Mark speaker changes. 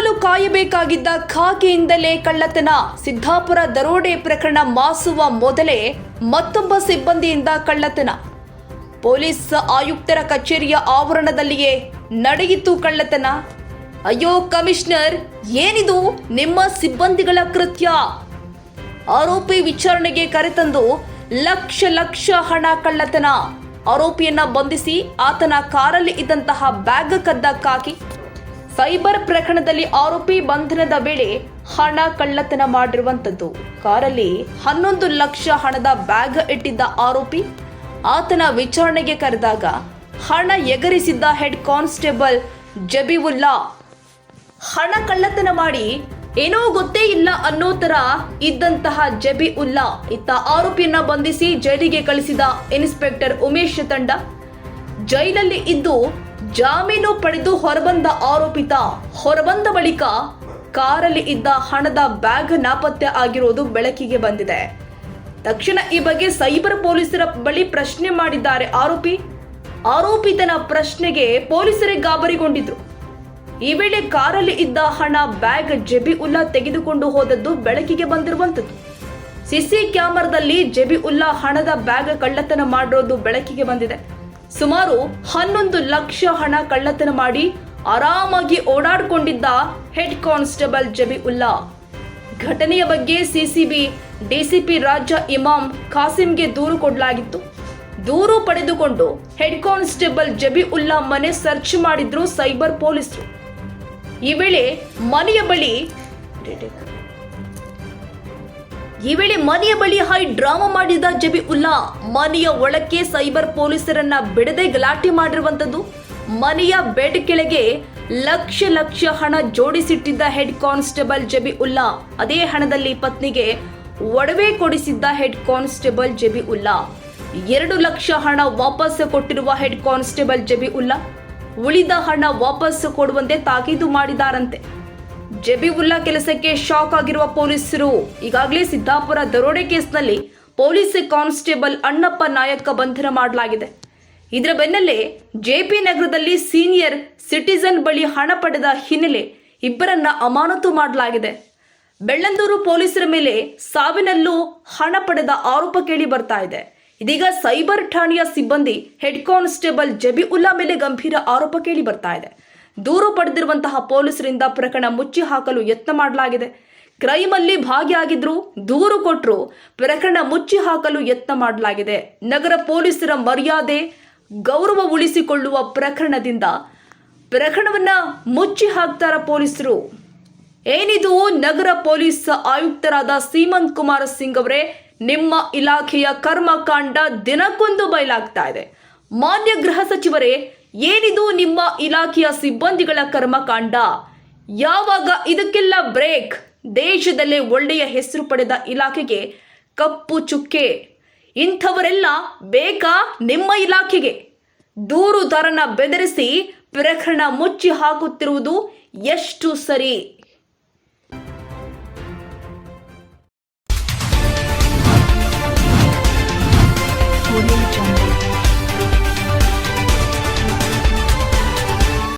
Speaker 1: ಕಾವಲು ಕಾಯಬೇಕಾಗಿದ್ದ ಖಾಕಿಯಿಂದಲೇ ಕಳ್ಳತನ. ಸಿದ್ದಾಪುರ ದರೋಡೆ ಪ್ರಕರಣ ಮಾಸುವ ಮೊದಲೇ ಮತ್ತೊಬ್ಬ ಸಿಬ್ಬಂದಿಯಿಂದ ಕಳ್ಳತನ. ಪೊಲೀಸ್ ಆಯುಕ್ತರ ಕಚೇರಿಯ ಆವರಣದಲ್ಲಿಯೇ ನಡೆಯಿತು ಕಳ್ಳತನ. ಅಯ್ಯೋ ಕಮಿಷನರ್, ಏನಿದು ನಿಮ್ಮ ಸಿಬ್ಬಂದಿಗಳ ಕೃತ್ಯ? ಆರೋಪಿ ವಿಚಾರಣೆಗೆ ಕರೆತಂದು ಲಕ್ಷ ಲಕ್ಷ ಹಣ ಕಳ್ಳತನ. ಆರೋಪಿಯನ್ನ ಬಂಧಿಸಿ ಆತನ ಕಾರಲ್ಲಿ ಇದ್ದಂತಹ ಬ್ಯಾಗ್ ಕದ್ದ ಕಾಕಿ ಸೈಬರ್ ಪ್ರಕರಣದಲ್ಲಿ ಆರೋಪಿ ಬಂಧನದ ವೇಳೆ ಹಣ ಕಳ್ಳತನ ಮಾಡಿರುವಂಥದ್ದು ಕಾರಲ್ಲಿ ಹನ್ನೊಂದು ಲಕ್ಷ ಹಣದ ಬ್ಯಾಗ್ ಇಟ್ಟಿದ್ದ ಆರೋಪಿ ಆತನ ವಿಚಾರಣೆಗೆ ಕರೆದಾಗ ಹಣ ಎಗರಿಸಿದ್ದ ಹೆಡ್ ಕಾನ್ಸ್ಟೇಬಲ್ ಜಬೀವುಲ್ಲಾ. ಹಣ ಕಳ್ಳತನ ಮಾಡಿ ಏನೋ ಗೊತ್ತೇ ಇಲ್ಲ ಅನ್ನೋ ತರ ಇದ್ದಂತಹ ಜಬಿ ಉಲ್ಲಾ ಇತ್ತ ಆರೋಪಿಯನ್ನ ಬಂಧಿಸಿ ಜೈಲಿಗೆ ಕಳಿಸಿದ ಇನ್ಸ್ಪೆಕ್ಟರ್ ಉಮೇಶ್ ತಂಡ. ಜೈಲಲ್ಲಿ ಇದ್ದು ಜಾಮೀನು ಪಡೆದು ಹೊರಬಂದ ಆರೋಪಿತ ಹೊರಬಂದ ಬಳಿಕ ಕಾರಲ್ಲಿ ಇದ್ದ ಹಣದ ಬ್ಯಾಗ್ ನಾಪತ್ತೆ ಆಗಿರುವುದು ಬೆಳಕಿಗೆ ಬಂದಿದೆ. ತಕ್ಷಣ ಈ ಬಗ್ಗೆ ಸೈಬರ್ ಪೊಲೀಸರ ಬಳಿ ಪ್ರಶ್ನೆ ಮಾಡಿದ್ದಾರೆ ಆರೋಪಿ. ಆರೋಪಿತನ ಪ್ರಶ್ನೆಗೆ ಪೊಲೀಸರೇ ಗಾಬರಿಗೊಂಡಿದ್ರು. ಈ ವೇಳೆ ಕಾರಲ್ಲಿ ಇದ್ದ ಹಣ ಬ್ಯಾಗ್ ಜೆಬಿ ಉಲ್ಲಾ ತೆಗೆದುಕೊಂಡು ಹೋದದ್ದು ಬೆಳಕಿಗೆ ಬಂದಿರುವಂತದ್ದು ಸಿಸಿ ಕ್ಯಾಮರಾದಲ್ಲಿ ಜೆಬಿ ಉಲ್ಲಾ ಹಣದ ಬ್ಯಾಗ್ ಕಳ್ಳತನ ಮಾಡಿರೋದು ಬೆಳಕಿಗೆ ಬಂದಿದೆ. ಸುಮಾರು ಹನ್ನೊಂದು ಲಕ್ಷ ಹಣ ಕಳ್ಳತನ ಮಾಡಿ ಆರಾಮಾಗಿ ಓಡಾಡಿಕೊಂಡಿದ್ದ ಹೆಡ್ ಕಾನ್ಸ್ಟೇಬಲ್ ಜಬಿ ಉಲ್ಲಾ ಘಟನೆಯ ಬಗ್ಗೆ ಸಿಸಿಬಿ, ಡಿಸಿಪಿ ರಾಜ ಇಮಾಮ್ ಖಾಸಿಂಗೆ ದೂರು ಕೊಡಲಾಗಿತ್ತು. ದೂರು ಪಡೆದುಕೊಂಡು ಹೆಡ್ ಕಾನ್ಸ್ಟೇಬಲ್ ಜಬಿ ಉಲ್ಲಾ ಮನೆ ಸರ್ಚ್ ಮಾಡಿದ್ರು ಸೈಬರ್ ಪೊಲೀಸರು. ಈ ವೇಳೆ ಮನೆಯ ಬಳಿ ಈ ವೇಳೆ ಮನೆಯ ಬಳಿ ಹೈ ಡ್ರಾಮಾ ಮಾಡಿದ ಜಬಿ ಉಲ್ಲಾ, ಮನೆಯ ಒಳಕ್ಕೆ ಸೈಬರ್ ಪೊಲೀಸರನ್ನ ಬಿಡದೆ ಗಲಾಟೆ ಮಾಡಿರುವಂತದ್ದು, ಮನೆಯ ಬೆಡ್ ಕೆಳಗೆ ಲಕ್ಷ ಲಕ್ಷ ಹಣ ಜೋಡಿಸಿಟ್ಟಿದ್ದ ಹೆಡ್ ಕಾನ್ಸ್ಟೇಬಲ್ ಜಬಿ ಉಲ್ಲಾ. ಅದೇ ಹಣದಲ್ಲಿ ಪತ್ನಿಗೆ ಒಡವೆ ಕೊಡಿಸಿದ್ದ ಹೆಡ್ ಕಾನ್ಸ್ಟೇಬಲ್ ಜಬಿ ಉಲ್ಲಾ. ಎರಡು ಲಕ್ಷ ಹಣ ವಾಪಸ್ ಕೊಟ್ಟಿರುವ ಹೆಡ್ ಕಾನ್ಸ್ಟೇಬಲ್ ಜಬಿ ಉಲ್ಲಾ. ಉಳಿದ ಹಣ ವಾಪಸ್ ಕೊಡುವಂತೆ ತಾಕೀತು ಮಾಡಿದಾರಂತೆ. ಜಬೀವುಲ್ಲಾ ಕೆಲಸಕ್ಕೆ ಶಾಕ್ ಆಗಿರುವ ಪೊಲೀಸರು. ಈಗಾಗಲೇ ಸಿದ್ದಾಪುರ ದರೋಡೆ ಕೇಸ್ನಲ್ಲಿ ಪೊಲೀಸ್ ಕಾನ್ಸ್ಟೇಬಲ್ ಅಣ್ಣಪ್ಪ ನಾಯಕ ಬಂಧನ ಮಾಡಲಾಗಿದೆ. ಇದರ ಬೆನ್ನಲ್ಲೇ ಜೆಪಿ ನಗರದಲ್ಲಿ ಸೀನಿಯರ್ ಸಿಟಿಸನ್ ಬಳಿ ಹಣ ಪಡೆದ ಹಿನ್ನೆಲೆ ಇಬ್ಬರನ್ನ ಅಮಾನತು ಮಾಡಲಾಗಿದೆ. ಬೆಳ್ಳಂದೂರು ಪೊಲೀಸರ ಮೇಲೆ ಸಾವಿನಲ್ಲೂ ಹಣ ಪಡೆದ ಆರೋಪ ಕೇಳಿ ಬರ್ತಾ ಇದೆ. ಇದೀಗ ಸೈಬರ್ ಠಾಣೆಯ ಸಿಬ್ಬಂದಿ ಹೆಡ್ ಕಾನ್ಸ್ಟೇಬಲ್ ಜಬಿ ಉಲ್ಲಾ ಮೇಲೆ ಗಂಭೀರ ಆರೋಪ ಕೇಳಿ ಬರ್ತಾ ಇದೆ. ದೂರು ಪಡೆದಿರುವಂತಹ ಪೊಲೀಸರಿಂದ ಪ್ರಕರಣ ಮುಚ್ಚಿ ಹಾಕಲು ಯತ್ನ ಮಾಡಲಾಗಿದೆ. ಕ್ರೈಮ್ ಅಲ್ಲಿ ಭಾಗಿಯಾಗಿದ್ರು ದೂರು ಕೊಟ್ಟರು ಪ್ರಕರಣ ಮುಚ್ಚಿ ಹಾಕಲು ಯತ್ನ ಮಾಡಲಾಗಿದೆ. ನಗರ ಪೊಲೀಸರ ಮರ್ಯಾದೆ ಗೌರವ ಉಳಿಸಿಕೊಳ್ಳುವ ಪ್ರಕರಣದಿಂದ ಪ್ರಕರಣವನ್ನ ಮುಚ್ಚಿ ಹಾಕ್ತಾರ ಪೊಲೀಸರು. ಏನಿದು ನಗರ ಪೊಲೀಸ್ ಆಯುಕ್ತರಾದ ಸೀಮಂತ್ ಕುಮಾರ್ ಸಿಂಗ್ ಅವರೇ, ನಿಮ್ಮ ಇಲಾಖೆಯ ಕರ್ಮಕಾಂಡ ದಿನಕ್ಕೊಂದು ಬಯಲಾಗ್ತಾ ಇದೆ. ಮಾನ್ಯ ಗೃಹ ಸಚಿವರೇ ಏನಿದು ನಿಮ್ಮ ಇಲಾಖೆಯ ಸಿಬ್ಬಂದಿಗಳ ಕರ್ಮಕಾಂಡ? ಯಾವಾಗ ಇದಕ್ಕೆಲ್ಲ ಬ್ರೇಕ್? ದೇಶದಲ್ಲೇ ಒಳ್ಳೆಯ ಹೆಸರು ಪಡೆದ ಇಲಾಖೆಗೆ ಕಪ್ಪು ಚುಕ್ಕೆ. ಇಂಥವರೆಲ್ಲ ಬೇಕಾ ನಿಮ್ಮ ಇಲಾಖೆಗೆ? ದೂರುದಾರನ ಬೆದರಿಸಿ ಪ್ರಕರಣ ಮುಚ್ಚಿ ಹಾಕುತ್ತಿರುವುದು ಎಷ್ಟು ಸರಿ?